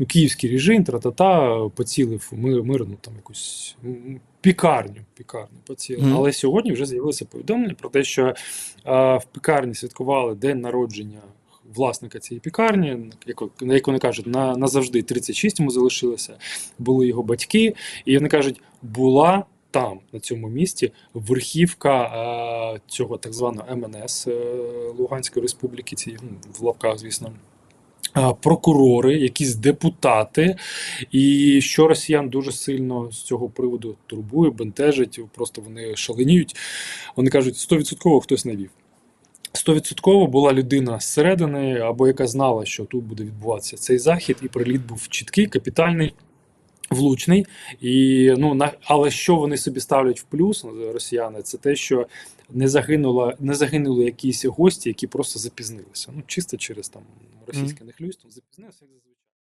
ну, київський режим, тра-та-та, поцілив мир, мирну там якусь пікарню. пікарню поцілив. Мгм. Але сьогодні вже з'явилося повідомлення про те, що а, в пікарні святкували день народження власника цієї пікарні, як, на як вони кажуть, на, назавжди 36 йому залишилося, були його батьки, і вони кажуть, була там, на цьому місці, верхівка е, цього так званого МНС е, Луганської Республіки, ці, ну, в лапках, звісно. Прокурори, якісь депутати, і що росіян дуже сильно з цього приводу турбує, бентежить, просто вони шаленіють. Вони кажуть, 100% хтось навів. 100% була людина зсередини, або яка знала, що тут буде відбуватися цей захід, і приліт був чіткий, капітальний. Влучний, і ну на але що вони собі ставлять в плюс е, росіяни, це те, що не загинуло, не загинули якісь гості, які просто запізнилися. Ну чисто через там російське нехлюйство, запізнилися як зазвичай.